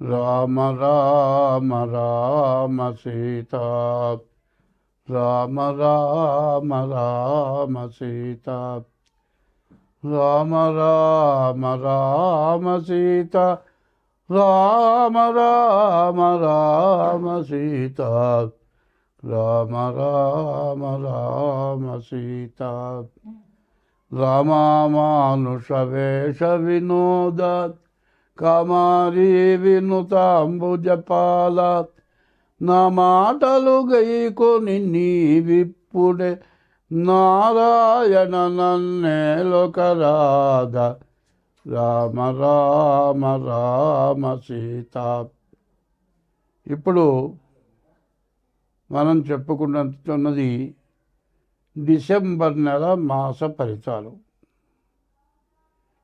రామ రామ రామ సీత రామ రామ రామ సీత రామ రామ రామ సీత రామ రామ రామ సీత రామ రామ రామ సీత రామానుష వేష వినోద కమారి వినుతాంబుజపాల నా మాటలు గైకొని నీవిప్పుడే నారాయణ నన్నేలొకరాధ రామ రామ రామ సీత. ఇప్పుడు మనం చెప్పుకుంటున్నది డిసెంబర్ నెల మాస ఫలితాలు.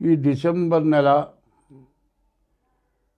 ఈ డిసెంబర్ నెల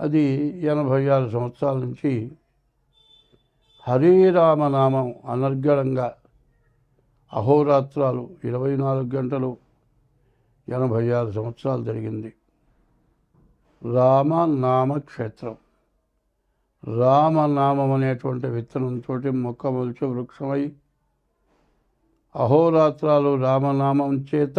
అది ఎనభై ఆరు సంవత్సరాల నుంచి హరిరామనామం అనర్గళంగా అహోరాత్రాలు ఇరవై నాలుగు గంటలు ఎనభై ఆరు సంవత్సరాలు జరిగింది. రామనామ క్షేత్రం రామనామం అనేటువంటి విత్తనంతో మొక్క మొలిచి వృక్షమై అహోరాత్రాలు రామనామం చేత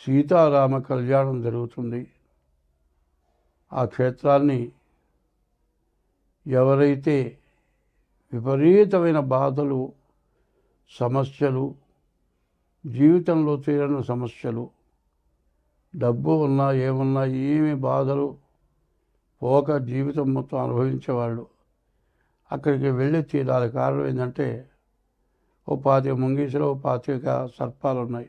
సీతారామ కళ్యాణం జరుగుతుంది. ఆ క్షేత్రాన్ని ఎవరైతే విపరీతమైన బాధలు సమస్యలు జీవితంలో తీరని సమస్యలు డబ్బు ఉన్నా ఏమున్నా ఏమి బాధలు పోక జీవితం మొత్తం అనుభవించేవాళ్ళు అక్కడికి వెళ్ళి తీరాలి. కారణం ఏంటంటే ఓ పాతిక ముంగీసులో ఓ పాతిక సర్పాలు ఉన్నాయి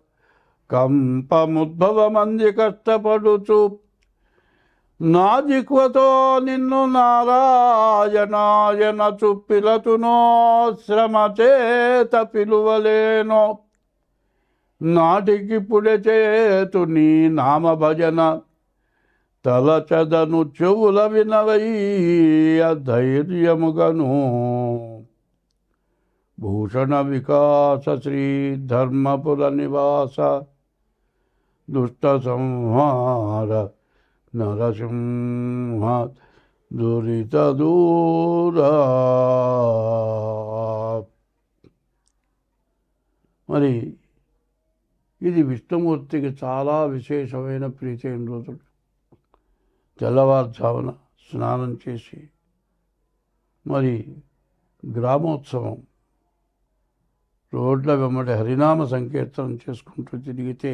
కంపముద్భవమంది కష్టపడుచు నా జిక్వతో నిన్ను నారాయణాయన చుప్పిలతునో శ్రమ చేత పిలువలేనో. నాటికిప్పుడే చేతు నీ నామ భజన తలచదను చెవుల వినవయ్య ధైర్యముగను. భూషణ వికాస శ్రీ ధర్మపుర నివాస. దుష్ట సంహార నరసింహ దురిత మరి ఇది విష్ణుమూర్తికి చాలా విశేషమైన ప్రీతైన రోజులు తెల్లవారుజామున స్నానం చేసి మరి గ్రామోత్సవం రోడ్ల వెంబడి హరినామ సంకీర్తనం చేసుకుంటూ తిరిగితే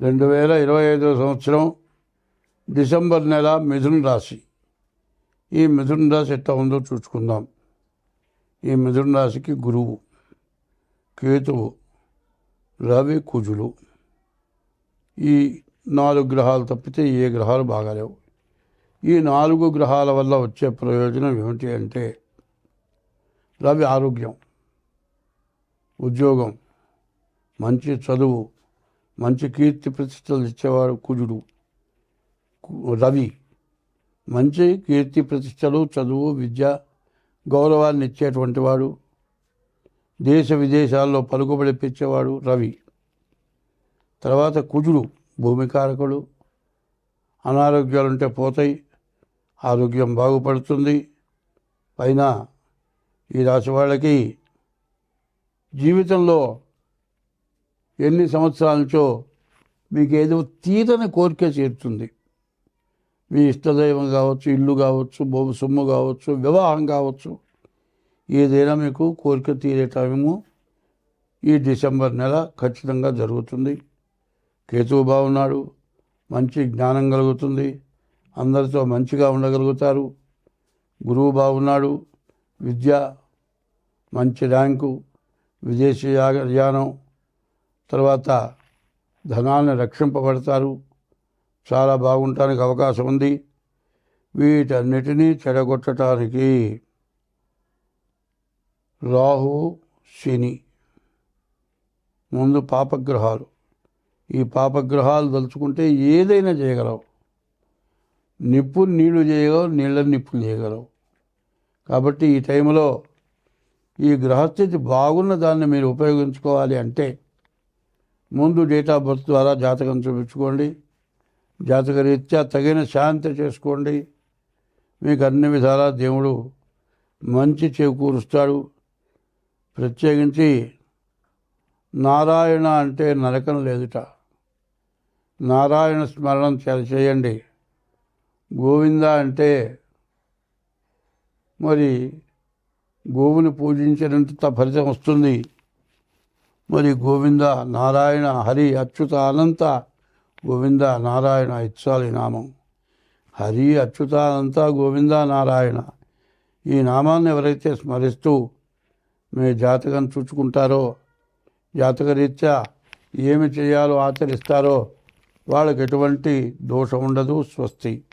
రెండు వేల ఇరవై ఐదో సంవత్సరం డిసెంబర్ నెల మిథున రాశి. ఈ మిథున రాశి ఎట్లా ఉందో చూసుకుందాం. ఈ మిథున రాశికి గురువు కేతువు రవి కుజులు. ఈ నాలుగు గ్రహాలు తప్పితే ఏ గ్రహాలు బాగాలేవు. ఈ నాలుగు గ్రహాల వల్ల వచ్చే ప్రయోజనం ఏమిటి అంటే రవి ఆరోగ్యం ఉద్యోగం మంచి చదువు మంచి కీర్తి ప్రతిష్టలు ఇచ్చేవాడు కుజుడు కు- రవి. మంచి కీర్తి ప్రతిష్టలు చదువు విద్య గౌరవాన్ని ఇచ్చేటువంటి వాడు. దేశ విదేశాల్లో పలుకుబడిపించేవాడు రవి. తర్వాత కుజుడు భూమికారకుడు. అనారోగ్యాలుంటే పోతాయి ఆరోగ్యం బాగుపడుతుంది. పైన ఈ రాశి వాళ్ళకి జీవితంలో ఎన్ని సంవత్సరాల నుంచో మీకు ఏదో తీరని కోరిక చేరుతుంది. మీ ఇష్టదైవం కావచ్చు ఇల్లు కావచ్చు భూమి సొమ్ము కావచ్చు వివాహం కావచ్చు ఏదైనా మీకు కోరిక తీరే టైము ఈ డిసెంబర్ నెల ఖచ్చితంగా జరుగుతుంది. కేతువు బాగున్నాడు మంచి జ్ఞానం కలుగుతుంది అందరితో మంచిగా ఉండగలుగుతారు. గురువు బాగున్నాడు విద్య మంచి ర్యాంకు విదేశీ యా- యానం తర్వాత ధనాన్ని రక్షింపబడతారు. చాలా బాగుంటానికి అవకాశం ఉంది. వీటన్నిటినీ చెడగొట్టడానికి రాహు శని ముందు పాపగ్రహాలు. ఈ పాపగ్రహాలు తలుచుకుంటే ఏదైనా చేయగలవు. నిప్పు నీళ్ళు చేయగలవు నీళ్ళని నిప్పులు చేయగలవు. కాబట్టి ఈ టైంలో ఈ గ్రహస్థితి బాగున్న దాన్ని మీరు ఉపయోగించుకోవాలి అంటే ముందు డేట్ ఆఫ్ బర్త్ ద్వారా జాతకం చూపించుకోండి. జాతక రీత్యా తగిన శాంతి చేసుకోండి. మీకు అన్ని విధాలా దేవుడు మంచి చేకూరుస్తాడు. ప్రత్యేకించి నారాయణ అంటే నరకం లేదుట. నారాయణ స్మరణం చేయండి. గోవింద అంటే మరి గోవుని పూజించినంత ఫలితం వస్తుంది. మరి గోవింద నారాయణ హరి అచ్యుత అనంత గోవింద నారాయణ ఇచ్చాలి నామం. హరి అచ్యుత అనంత గోవింద నారాయణ. ఈ నామాన్ని ఎవరైతే స్మరిస్తూ మీ జాతకం చూచుకుంటారో జాతకరీత్యా ఏమి చేయాలో ఆచరిస్తారో వాళ్ళకి ఎటువంటి దోషం ఉండదు స్వస్తి.